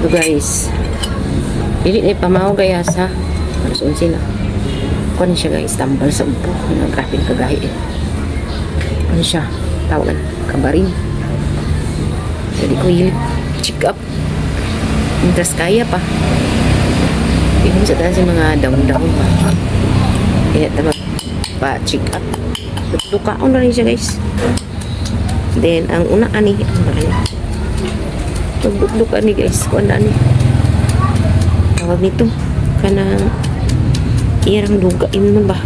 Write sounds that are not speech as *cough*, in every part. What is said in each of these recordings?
So guys, dili na pamaw gaya sa 11 na. Kuan siya guys, tambal sa upo. Ano, grabe kagahi eh. Ano siya? Tawagan, kabarin. Jadi ko hilit, check up. Mintas kaya pa. Hindi sa taas yung mga down-down pa. Kaya tama pa check up. Dukaon na rin siya guys. Then, ang una ani, ang ano, Pagbuklok ani guys, kuan ani. Tawag nito, kanang iyang duga, inon ba?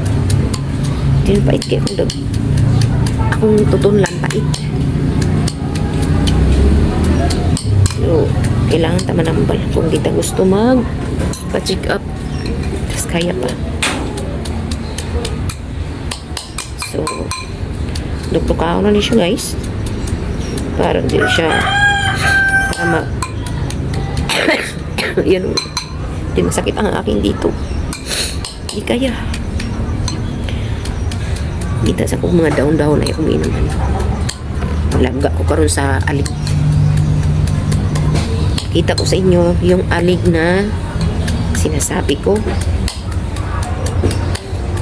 Na pait kayo kung dag. Akong tutunlan pait. So, kailangan tama nambal kung kita gusto mag pa-check up. Tapos kaya pa. So, dukdukaw na ni siya guys. Para hindi siya para ma *coughs* yan hindi masakit ang aking dito. Hindi kaya. Kita sa kong mga daon-daon ay uminom malaga ko karon sa alig. Kita ko sa inyo yung alig na sinasabi ko.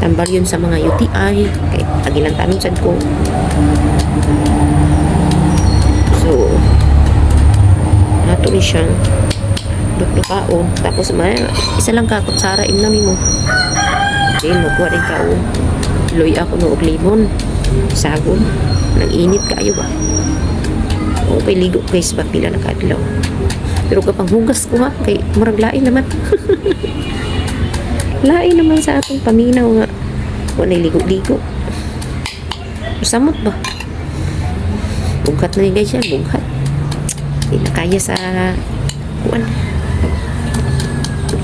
Tambal yun sa mga UTI kahit agilang tanong sad ko so ni siyang dukdukaon tapos may isa lang ka kutsara imnami mo. Then magkuha rin ka o loy ako no og limon. Sagon nang init kayo ba? O kay ligo guys ba pila na kadlaw pero kapag hugas ko ha kay murag lain naman. *laughs* Lain naman sa atong paminaw nga. Wala ligo-ligo. Samot ba? Bughat na ni guys yan bughat hindi na kaya sa kuan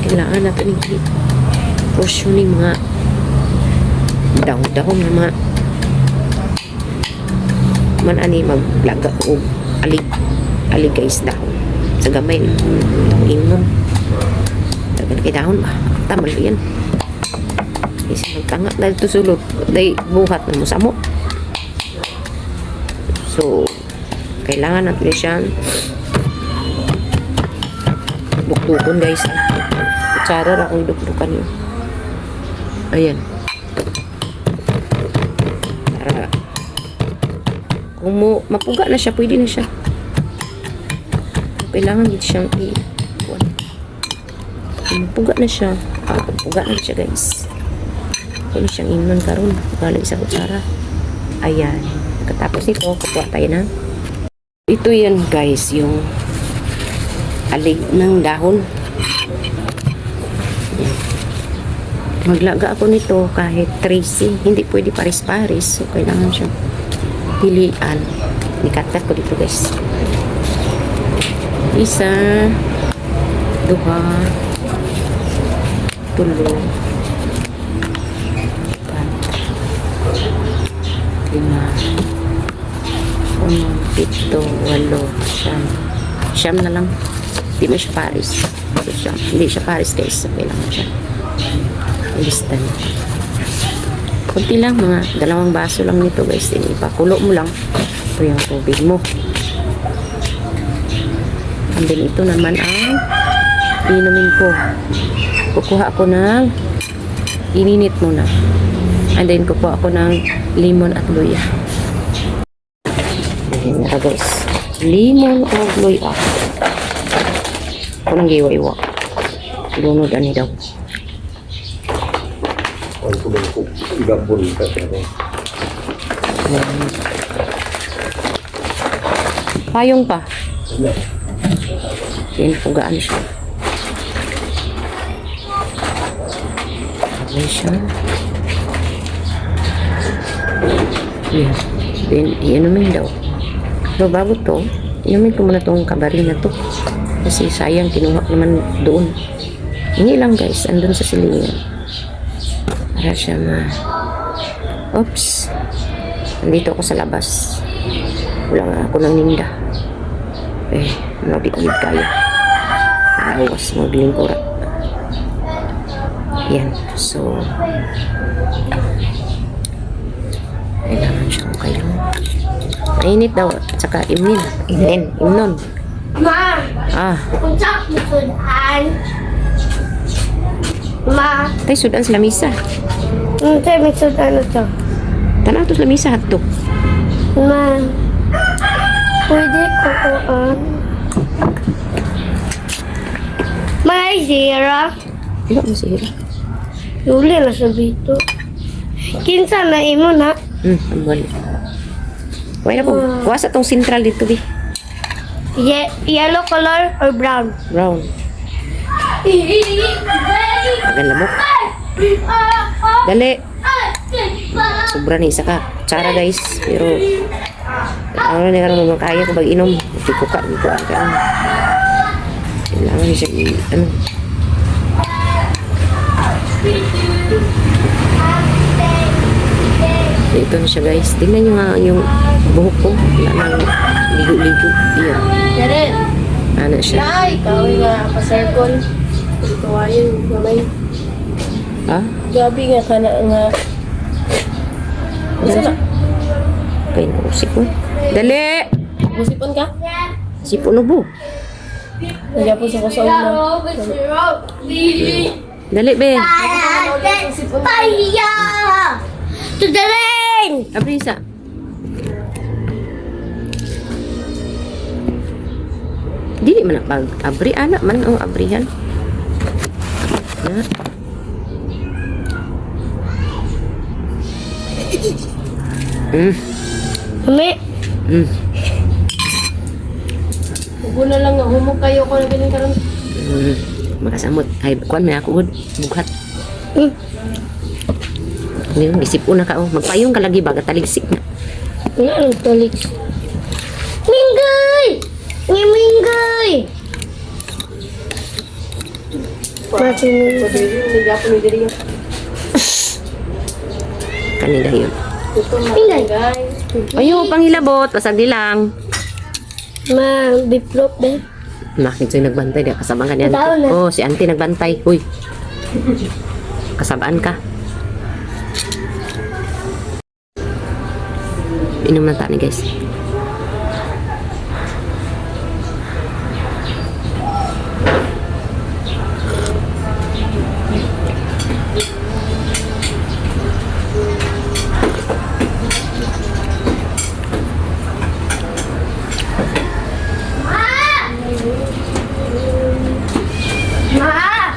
kailangan natin yung portion ng mga daw-daw ng mga man ani maglaga o alig alig guys dahon. Sa gamay imon tagal kay dahon ba? Tamal yan. Kasi magtanga dahil to sulod dahil buhat na mo samo so kailangan natin siyang dukdukan guys. Kutsara ra akong dukdukan yun ayan. Para kung mo mapuga na siya pwede na siya. Kailangan dito siyang i kung mapuga na siya ah, mapuga na siya guys. Pwede siyang inunan karon galing sa kutsara. Ayan. Katapos nito kukuha tayo ng ito yan guys yung alig ng dahon. Maglaga ako nito kahit tracy. Hindi pwede paris-paris. So, kailangan siya pilian. Nikatat ko dito guys. Isa, duha, tulo, lima, uno, pito, walo, siyam. Siyam na lang. Hindi mo siya Paris. So, siya, hindi siya Paris guys. Okay lang siya. Listan. Kunti lang mga dalawang baso lang nito guys. Then, ipakulo mo lang. Ito yung tubig mo. And then ito naman ang inumin ko. Kukuha ako ng ininit muna. And then kukuha ako ng lemon at luya. Na guys. Lemon o luya. Ako nang giwa-iwa. Lunod ani daw. Ang kulong ko, gabon ka pero Ayan. Payong pa. Yan, pugaan siya. Okay siya. Yan. Then, iinumin daw. Pero bago to, inumin ko muna tong kabarin na to. Kasi sayang, kinuha naman doon. Hindi lang guys, andun sa silingan. Para siya ma... Oops. Nandito ako sa labas. Wala nga ako ng ninda. Eh, ko kaya. Awas mo, bilingkura. Yan. So, Mainit daw. At saka imnin. Imnin. Imnon. Ma, Ah, unsa mo sudan? Ma, tay sudan sa lamisa. unsa mo sudan ito? Tanaw to sa lamisa hadto. Ma, pwede ko kuan. May zira. Wala mo sihira. Yuli na sa bito. Kinsa na imo na? Hmm, ang bali. Wala po. Kuwasa tong central dito, bi. Ye yellow color or brown? Brown. Agan lamok. Dali. Sobra ni isa ka. Tsara guys. Pero, ano na karoon naman kaya ko pag inom. Hindi ko ka. Hindi ko ka. Kailangan siya i, ano. Ito na siya guys. Tingnan nyo nga yung buhok ko. Wala nang ligo-ligo. Iyan. Dere. Ano siya? Ay, ikaw nga pa circle. Kawayan gamay. Ha? Gabi nga kana nga. Usa ka? Kaya nausik ko. Dali! Musipon ka? Sipon na bu. Nagyapon sa ko sa una. Dali, be. Paya! To rain! Abrisa. Dili man pag abri anak man ang abrihan. Na. Mm, Humi. mm. Ubo na lang nga. Humok kayo ko na ganun karon. mm. Makasamot. Ay, kuan may ako good. Bughat. Hmm. Ngayon, isip una ka. Oh. Magpayong ka lagi baga taligsik na. Ano ang tulik? Minggay! Ni Minggay! Masin Nagyapon ni Diri. Kanila yun. Minggay. Ayo, panghilabot. Pasagdi lang. Ma, biplop be. Nakit sa'yo nagbantay. Di kasama ka ni auntie. Oh, si auntie nagbantay. Uy. Kasabaan ka. Inom na tayo guys. Ma!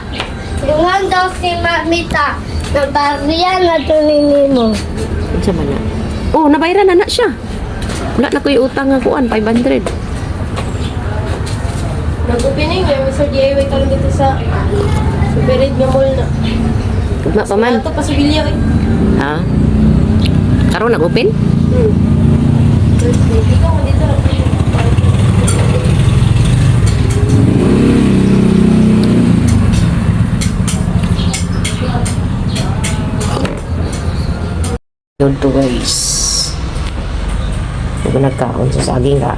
Tingnan daw si Mamita. Nabariyan na tunini mo. Ano sa mana? Oh, nabayaran na na siya. Wala na ko yung utang nga kuan, 500. Nag-opening nga, Mr. DIY karon dito sa Superid nga mall na. Tugma pa man. Ato pa sa Bilya eh. Ha? Karon nag-open? Hmm. Ikaw mo dito lang. Yun to guys. Huwag nagkaon sa saging ka.